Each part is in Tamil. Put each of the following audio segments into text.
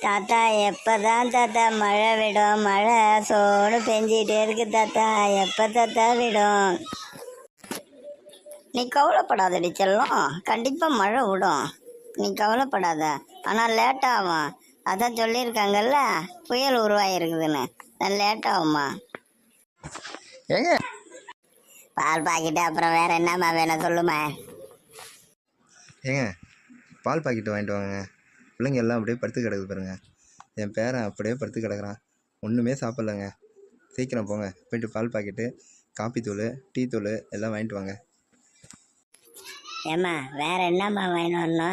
தாத்தா எப்பதான் தாத்தா மழை விடும்? மழை சோடு பெஞ்சிட்டே இருக்கு தாத்தா. எப்ப தாத்தா விடும்? நீ கவலைப்படாதடி செல்லம். கண்டிப்பா மழை விடும். நீ கவலைப்படாத. ஆனா லேட் ஆகும். அதான் சொல்லியிருக்காங்கல்ல புயல் உருவாயிருக்குதுன்னு. லேட் ஆகுமா ஏங்க? பால் பாக்கிட்டு அப்புறம் வேற என்னம்மா வேணும் சொல்லுமா. ஏங்க பால் பாக்கெட்டு வாங்கிட்டு வாங்க. பிள்ளைங்க எல்லாம் அப்படியே படுத்து கிடக்குது பாருங்க. என் பேரன் அப்படியே படுத்து கிடக்குறான். ஒன்றுமே சாப்பிட்லங்க. சீக்கிரம் போங்க. போயிட்டு பால் பாக்கெட்டு காப்பி தூள் டீ தூள் எல்லாம் வாங்கிட்டு வாங்க. ஏம்மா வேற என்னம்மா வேணும்னா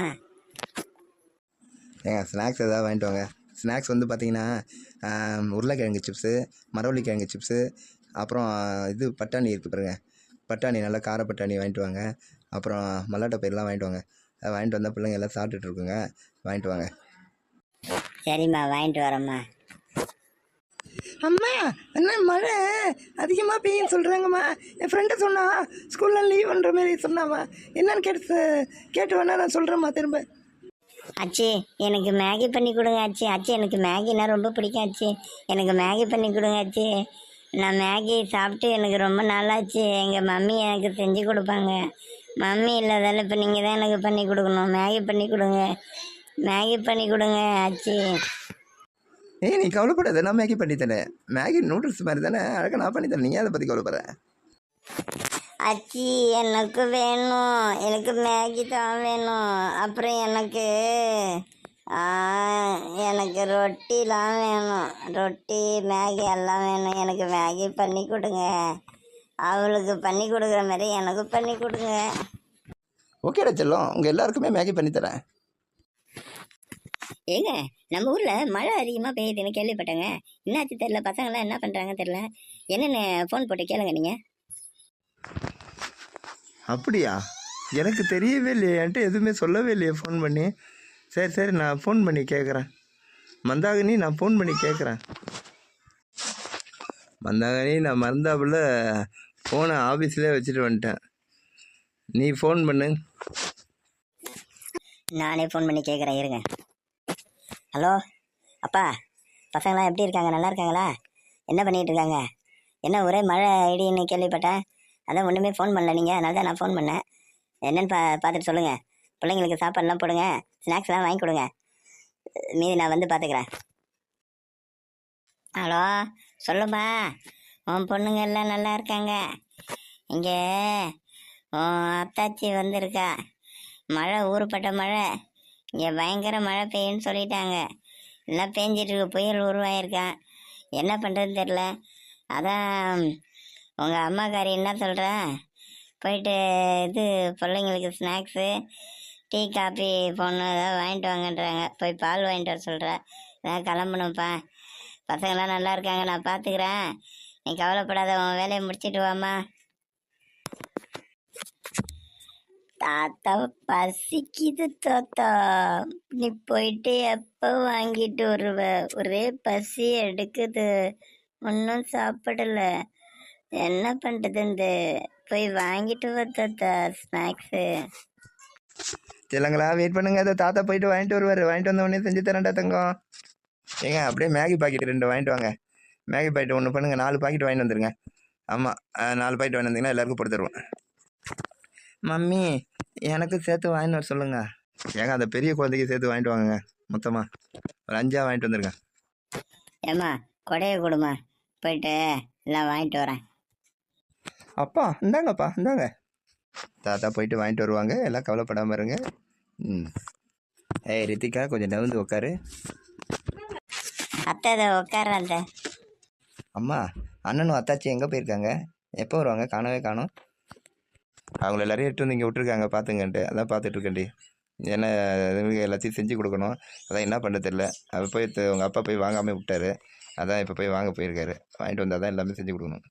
ஏங்க ஸ்நாக்ஸ் எதாவது வாங்கிட்டு வாங்க. ஸ்நாக்ஸ் வந்து பார்த்தீங்கன்னா உருளைக்கிழங்கு சிப்ஸு மரவள்ளி கிழங்கு சிப்ஸு அப்புறம் இது பட்டாணி இருக்குது பாருங்க. பட்டாணி நல்லா கார பட்டாணி வாங்கிட்டு வாங்க. அப்புறம் மல்லாட்டை பயிரெலாம் வாங்கிட்டு வாங்க. அதை வாங்கிட்டு வந்தால் பிள்ளைங்க எல்லாம் சாப்பிட்டுட்டு இருக்குங்க. வாங்கிட்டு வாங்க. சரிம்மா வாங்கிட்டு வரேம்மா. அம்மா என்ன மழை? அதிகமாக பெய்யும் சொல்கிறாங்கம்மா என் ஃப்ரெண்டு சொன்னா ஸ்கூலில் லீவ்ன்ற மாதிரி சொன்னாம்மா. என்னன்னு கேட்டு கேட்டு வேணா நான் சொல்கிறேம்மா திரும்ப. அச்சி எனக்கு மேகி பண்ணி கொடுங்க அச்சி. அச்சி எனக்கு மேகினா ரொம்ப பிடிக்கும் அச்சி. எனக்கு மேகி பண்ணி கொடுங்க அச்சி. நான் மேகி சாப்பிட்டு எனக்கு ரொம்ப நாளாச்சு. எங்கள் மம்மி எனக்கு செஞ்சு கொடுப்பாங்க. மம்மி இல்லாதால இப்போ நீங்கள் தான் எனக்கு பண்ணி கொடுக்கணும். மேகி பண்ணி கொடுங்க. மேகி பண்ணி கொடுங்க அச்சி ஏய் நீ கவலைப்படாத. நான் மேகி பண்ணி தரேன். மேகி நூடுல்ஸ் மாதிரி தானே. அழகாக நான் பண்ணி தரேன். நீ அதை பற்றி கவலைப்படுற? அச்சி எனக்கு வேணும். எனக்கு மேகி தான் வேணும். அப்புறம் எனக்கு எனக்கு ரொட்டிலாம் வேணும். ரொட்டி மேகி எல்லாம் வேணும். எனக்கு மேகி பண்ணி கொடுங்க. அவளுக்கு பண்ணி கொடுக்குற மாதிரி எனக்கு பண்ணி கொடுங்க. ஓகேடா செல்லம். உங்கள் எல்லாருக்குமே மேகி பண்ணி தரேன். ஏங்க நம்ம ஊரில் மழை அதிகமாக பெய்யுதுன்னு கேள்விப்பட்டேங்க. என்னாச்சு தெரில பசங்களாம் என்ன பண்ணுறாங்க தெரில என்னென்ன ஃபோன் போட்டு கேளுங்க நீங்கள் அப்படியா? எனக்கு தெரியவே இல்லையே. என்கிட்ட எதுவுமே சொல்லவே இல்லையே ஃபோன் பண்ணி. சரி சரி நான் ஃபோன் பண்ணி கேட்குறேன் மந்தாகினி நான் ஃபோன் பண்ணி கேட்குறேன் மந்தாகினி நான் மறந்தாப்புல ஃபோனை ஆஃபீஸ்லேயே வச்சுட்டு வந்துட்டேன். நீ ஃபோன் பண்ணு. நானே ஃபோன் பண்ணி கேட்குறேன் இருங்க. ஹலோ அப்பா பசங்களாம் எப்படி இருக்காங்க? நல்லா இருக்காங்களா? என்ன பண்ணிகிட்டு இருக்காங்க? என்ன ஒரே மழை ஐடின்னு கேள்விப்பட்டேன். அதான் ஒன்றுமே ஃபோன் பண்ணல நீங்கள் அதனால தான் நான் ஃபோன் பண்ணேன். என்னன்னு பா பார்த்துட்டு சொல்லுங்கள் பிள்ளைங்களுக்கு சாப்பாடுலாம் போடுங்க ஸ்நாக்ஸ்லாம் வாங்கி கொடுங்க. மீதி நான் வந்து பார்த்துக்கிறேன் ஹலோ சொல்லுப்பா. உன் பொண்ணுங்க எல்லாம் நல்லா இருக்காங்க. இங்கே உன் அத்தாச்சி வந்திருக்கா. மழை ஊருப்பட்ட மழை. இங்கே பயங்கர மழை பெய்யுன்னு சொல்லிட்டாங்க. எல்லாம் பெஞ்சிட்டுருக்கு புயல் உருவாயிருக்கான் என்ன பண்ணுறதுன்னு தெரில அதான் உங்கள் அம்மாக்காரி என்ன சொல்கிறா போயிட்டு இது பிள்ளைங்களுக்கு ஸ்நாக்ஸு டீ காபி பொண்ணு ஏதாவது வாங்கிட்டு வாங்கன்றாங்க. போய் பால் வாங்கிட்டு வர சொல்கிறேன் நான் கிளம்பணும்ப்பா. பசங்களாம் நல்லா இருக்காங்க. நான் பார்த்துக்கிறேன் நீ கவலைப்படாத. உன் வேலையை முடிச்சிட்டு வாமா தாத்தா பசிக்குது தாத்தா. நீ போயிட்டு எப்போ வாங்கிட்டு வருவ? ஒரே பசி எடுக்குது. ஒன்றும் சாப்பிடல. என்ன பண்ணுறது போய் வாங்கிட்டு வா தாத்தா. ஸ்நாக்ஸு. இல்லைங்களா வெயிட் பண்ணுங்க. அதை தாத்தா போயிட்டு வாங்கிட்டு வருவார். வாங்கிட்டு வந்த உடனே செஞ்சு தரேன்டா தங்கம். ஏங்க அப்படியே மேகி பாக்கெட் ரெண்டு வாங்கிட்டு வாங்க. மேகி பாக்கெட் ஒன்று பண்ணுங்க. நாலு பாக்கெட் வாங்கிட்டு வந்துருங்க. ஆமாம் நாலு பாக்கெட் வாங்கி வந்தீங்கன்னா எல்லாருக்கும் போட்டு தருவேன் மம்மி எனக்கு சேர்த்து வாங்கிட்டு வர சொல்லுங்க. ஏங்க அந்த பெரிய குழந்தைக்கு சேர்த்து வாங்கிட்டு வாங்குங்க. மொத்தமாக ஒரு அஞ்சா வாங்கிட்டு வந்துருங்க. ஏம்மா கொடையை கொடுமா போயிட்டு எல்லாம் வாங்கிட்டு வரேன். அப்பா இந்தாங்கப்பா இந்தாங்க. தாத்தா போயிட்டு வாங்கிட்டு வருவாங்க. எல்லாம் கவலைப்படாமல் இருங்க. ம் ஏய் ரித்திகா கொஞ்சம் நவுந்து உட்காரு அத்தை அதை உட்கார அத்தை அம்மா அண்ணனும் அத்தாச்சி எங்கே போயிருக்காங்க? எப்போ வருவாங்க? காணவே காணோம். அவங்கள எல்லாரையும் எடுத்து வந்து இங்கே விட்டுருக்காங்க பார்த்துங்கன்ட்டு அதான் பார்த்துட்டு இருக்கேன்டி. ஏன்னா இதுங்களுக்கு எல்லாத்தையும் செஞ்சு கொடுக்கணும். அதான் என்ன பண்ண தெரில அவர் போய் உங்கள் அப்பா போய் வாங்காமல் விட்டாரு. அதான் இப்போ போய் வாங்க போயிருக்காரு. வாங்கிட்டு வந்தால் தான் எல்லாமே செஞ்சு கொடுக்கணும்.